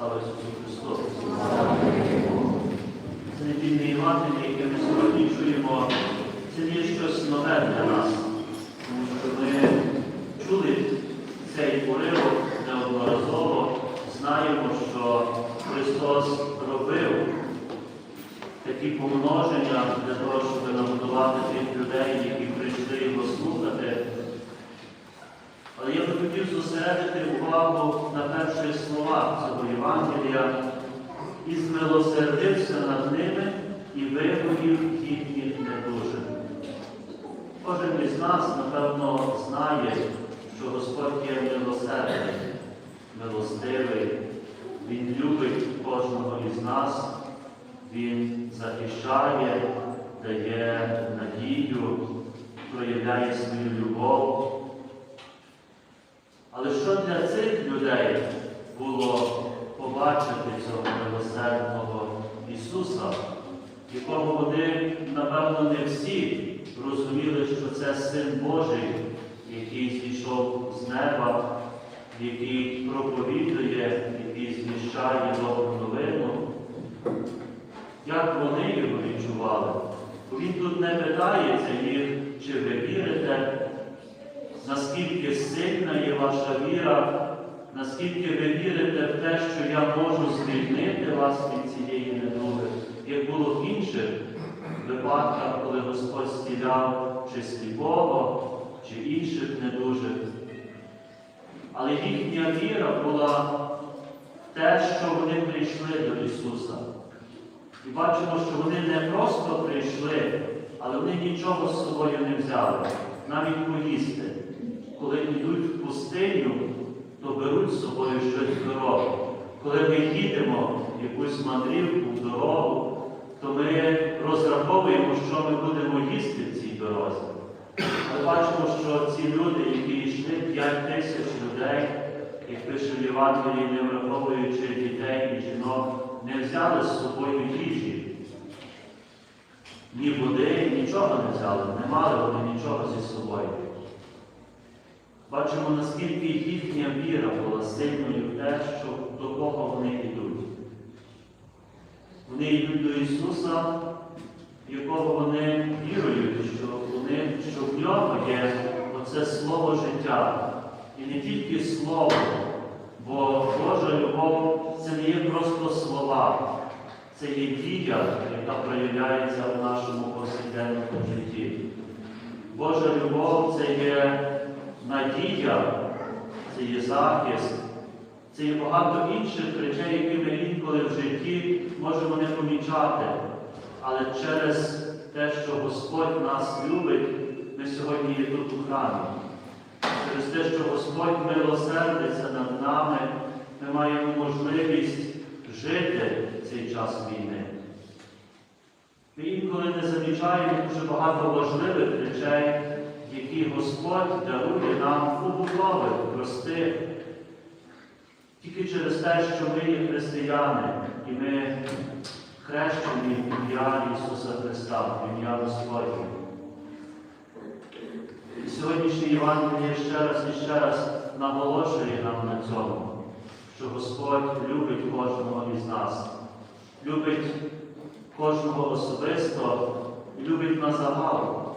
Слава Ісусу Христу! Це не недільне Євангеліє, яке ми сьогодні чуємо, це не щось нове для нас, тому що ми чули цей уривок неодноразово, знаємо, що Христос робив такі помноження для того, щоб нагодувати тих людей, які прийшли його слухати. Але я би хотів зосередити увагу на перших словах цього Євангелія і змилосердився над ними і вигоїв їхніх недужин. Кожен із нас, напевно, знає, що Господь є милосердний, милостивий, Він любить кожного із нас, Він захищає, дає надію, проявляє свою любов. Але що для цих людей було побачити цього милосердного Ісуса, якого вони, напевно, не всі розуміли, що це Син Божий, який зійшов з неба, який проповідує, який зміщає добру новину. Як вони його відчували? Бо Він тут не питається їх, чи ви вірите, наскільки сильна є ваша віра, наскільки ви вірите в те, що я можу звільнити вас від цієї недуги, як було в інших випадках, коли Господь зціляв чи сліпого, чи інших недужих. Але їхня віра була в те, що вони прийшли до Ісуса. І бачимо, що вони не просто прийшли, але вони нічого з собою не взяли, навіть поїсти. Коли йдуть в пустиню, то беруть з собою щось в дорогу. Коли ми їдемо в якусь мандрівку, в дорогу, то ми розраховуємо, що ми будемо їсти в цій дорозі. Ми бачимо, що ці люди, які йшли 5 тисяч людей, як пише в Євангелії, не враховуючи дітей і жінок, не взяли з собою їжі. Ні води, нічого не взяли, не мали вони нічого зі собою. Бачимо, наскільки їхня віра була сильною в те, що до кого вони йдуть. Вони йдуть до Ісуса, якого вони вірують, що, вони, що в нього є оце слово життя. І не тільки слово, бо Божа любов це не є просто слова, це є дія, яка проявляється в нашому повсякденному житті. Божа любов це є надія, це є захист, це є багато інших речей, які ми інколи в житті можемо не помічати. Але через те, що Господь нас любить, ми сьогодні є тут у храмі. Через те, що Господь милосердиться над нами, ми маємо можливість жити в цей час війни. Ми інколи не замічаємо дуже багато важливих речей, які Господь дарує нам побутових, простих. Тільки через те, що ми є християни, і ми хрещені в ім'я Ісуса Христа, в ім'я Господнє. І Сьогоднішнє Євангеліє ще раз і ще раз наголошує нам на цьому, що Господь любить кожного із нас, любить кожного особисто любить на загал,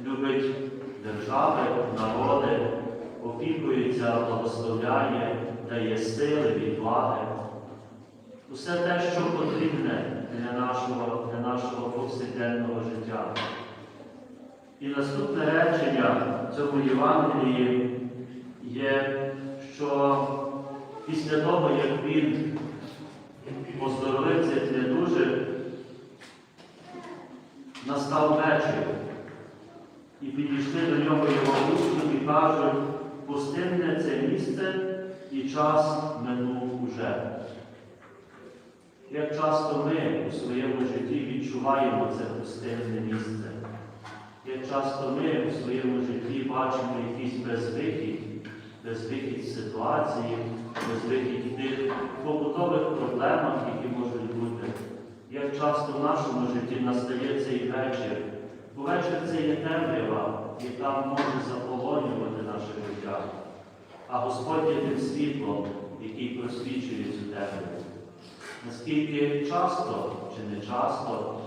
любить держави, народи, опікується, благословляє, дає сили, відваги. Усе те, що потрібне для нашого, для нашого повсякденного життя. І наступне речення цьому Євангелії є, що після того, як він поздоровив цих недужих, настав вечір. І підійшли до нього його учні і кажуть, пустинне це місце і час минув уже. Як часто ми у своєму житті відчуваємо це пустинне місце? Як часто ми у своєму житті бачимо якийсь безвихід, безвихід ситуації, безвихід в тих побутових проблемах, які можуть бути? Як часто в нашому житті настає цей вечір? Бо вечір це є темрява, яка може заполонювати наше життя. А Господь є тим світлом, який просвічує цю темряву. Наскільки часто чи не часто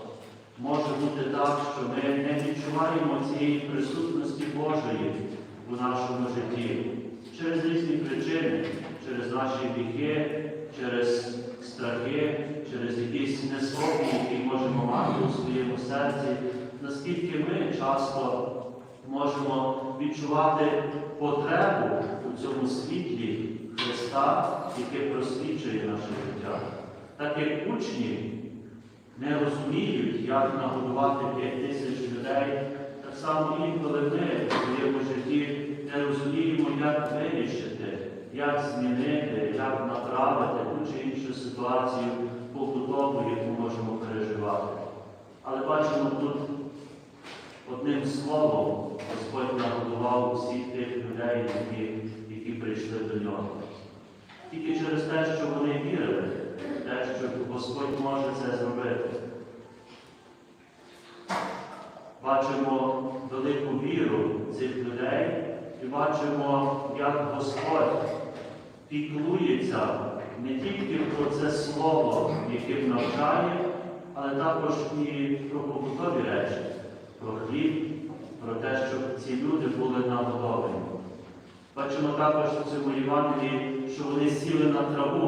може бути так, що ми не відчуваємо цієї присутності Божої у нашому житті через різні причини, через наші гріхи, через страхи, через якісь неспокій, які можемо мати у своєму серці, наскільки ми часто можемо відчувати потребу у цьому світлі Христа, яке просвічує наше життя. Так як учні не розуміють, як нагодувати 5 тисяч людей, так само інколи ми в своєму житті не розуміємо, як вирішити, як змінити, як направити ту чи іншу ситуацію побутову, яку можемо переживати. Але бачимо тут одним словом Господь нагодував усіх тих людей, які прийшли до нього. Тільки через те, що вони вірили, те, що Господь може це зробити. Бачимо велику віру цих людей і бачимо, як Господь піклується не тільки про це слово, яким навчає, але також і про побутові речі, про хліб, про те, щоб ці люди були нагодовані. Бачимо також у цьому Євангелії, що вони сіли на траву.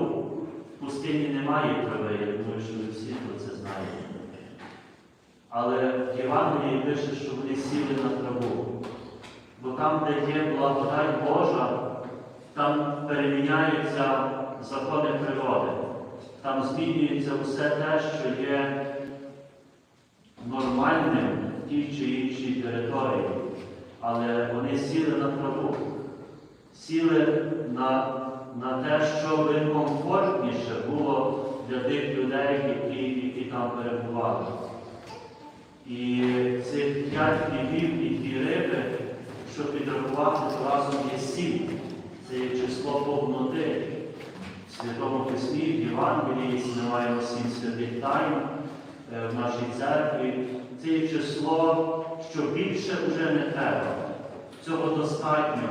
В пустині немає трави, я думаю, що ви всі про це знаєте. Але в Євангелії пише, що вони сіли на траву. Бо там, де є благодать Божа, там переміняються закони природи. Там змінюється все те, що є нормальним в тій чи іншій території. Але вони сіли на траву, сіли на, на те, щоб комфортніше було для тих людей, які, які там перебували. І цих п'ять хлібів і дві риби, щоб підрахувати, то разом є сім. Це є число повноти. В Святому Письмі, в Євангелії ми маємо сім святих тайн е, в нашій церкві. Це є число, що більше вже не треба. Цього достатньо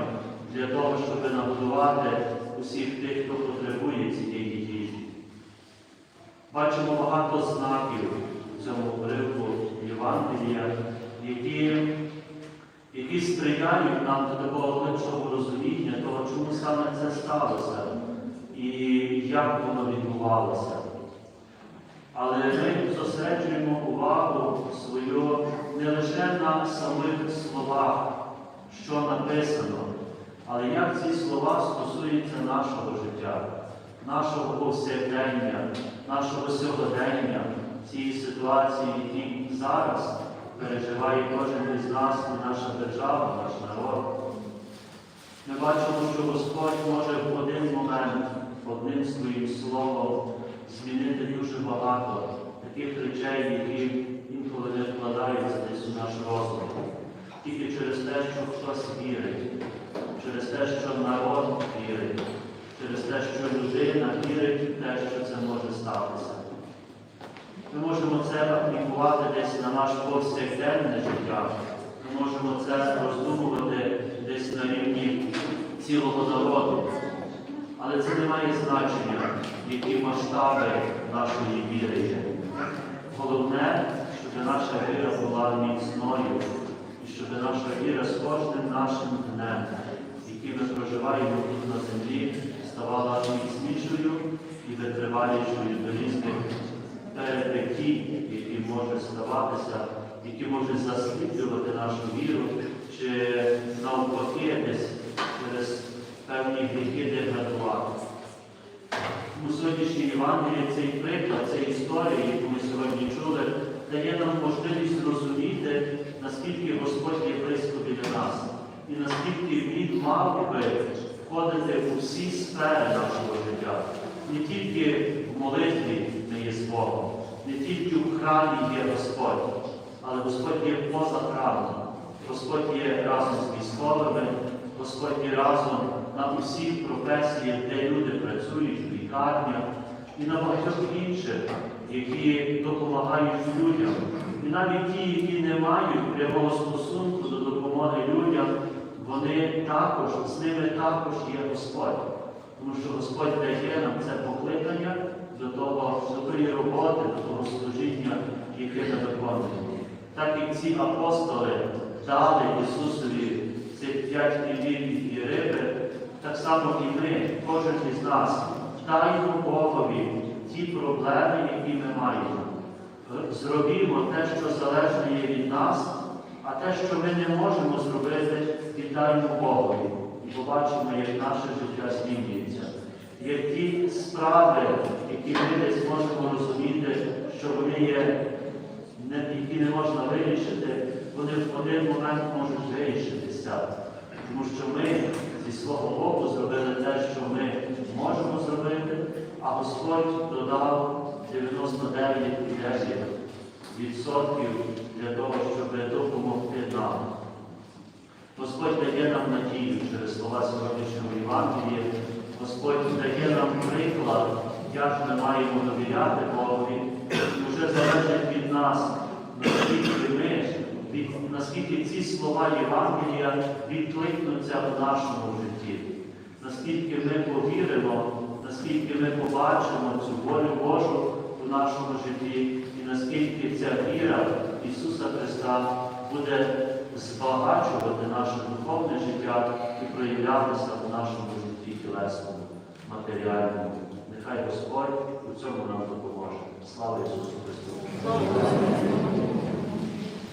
для того, щоб нагодувати усіх тих, хто потребує цієї їжі. Бачимо багато знаків в цьому уривку Євангелія, які, які сприяють нам до такого глибшого розуміння того, чому саме це сталося і як воно відбувалося. Але ми зосереджуємо увагу свою не лише на самих словах, що написано, але як ці слова стосуються нашого життя, нашого повсякдення, нашого сьогодення, цієї ситуації, які зараз переживає кожен із нас наша держава, наш народ. Ми бачимо, що Господь може в один момент, одним своїм словом змінити дуже багато таких речей, які інколи не вкладаються десь у наш розум. Тільки через те, що хтось вірить, через те, що народ вірить, через те, що людина вірить в те, що це може статися. Ми можемо це аплікувати десь на наш повсякденне життя. Ми можемо це роздумувати десь на рівні цілого народу. Але це не має значення, які масштаби нашої віри є. Головне, щоб наша віра була міцною, і щоб наша віра з кожним нашим днем, який ми проживаємо тут на землі, ставала міцнішою і витривалішою до різних перепитій, які можуть ставатися, які можуть засліплювати нашу віру, чи навпаки десь через певні гріхи деградувати. Тому сьогоднішній Євангелії цей приклад, ця історія, яку ми сьогодні чули, дає нам можливість зрозуміти, наскільки Господь є близько біля нас, і наскільки Він мав би входити у всі сфери нашого життя. Не тільки в молитві ми є з Богом, не тільки в храмі є Господь, але Господь є поза храмом. Господь є разом з військовими, Господь є разом на усіх професіях, де люди працюють, в лікарнях і на багатьох інших, які допомагають людям. І навіть ті, які не мають прямого стосунку до допомоги людям, вони також, з ними також є Господь. Тому що Господь дає нам це покликання до того, до тої роботи, до того служіння, яке ми виконуємо. Так як ці апостоли дали Ісусові цих п'ять хлібів і риби, так само і ми, кожен із нас, даймо Богові ті проблеми, які ми маємо. Зробімо те, що залежне є від нас, а те, що ми не можемо зробити, віддаймо Богові. І побачимо, як наше життя змінюється. Як ті справи, які ми десь можемо розуміти, що вони є, які не можна вирішити, вони в один момент можуть вирішитися. Тому що ми зі свого боку зробили те, що ми можемо зробити, а Господь додав 99,9% для того, щоб допомогти нам. Господь дає нам надію через слова сьогоднішнього Євангелія. Господь дає нам приклад, як ми маємо довіряти Богові. Вже залежить від нас, наскільки ми, від, наскільки ці слова Євангелія відкликнуться в нашому житті, наскільки ми повіримо, наскільки ми побачимо цю волю Божу нашому житті, і наскільки ця віра Ісуса Христа буде збагачувати наше духовне життя і проявлятися в нашому житті тілесному, матеріальному. Нехай Господь у цьому нам допоможе. Слава Ісусу Христу!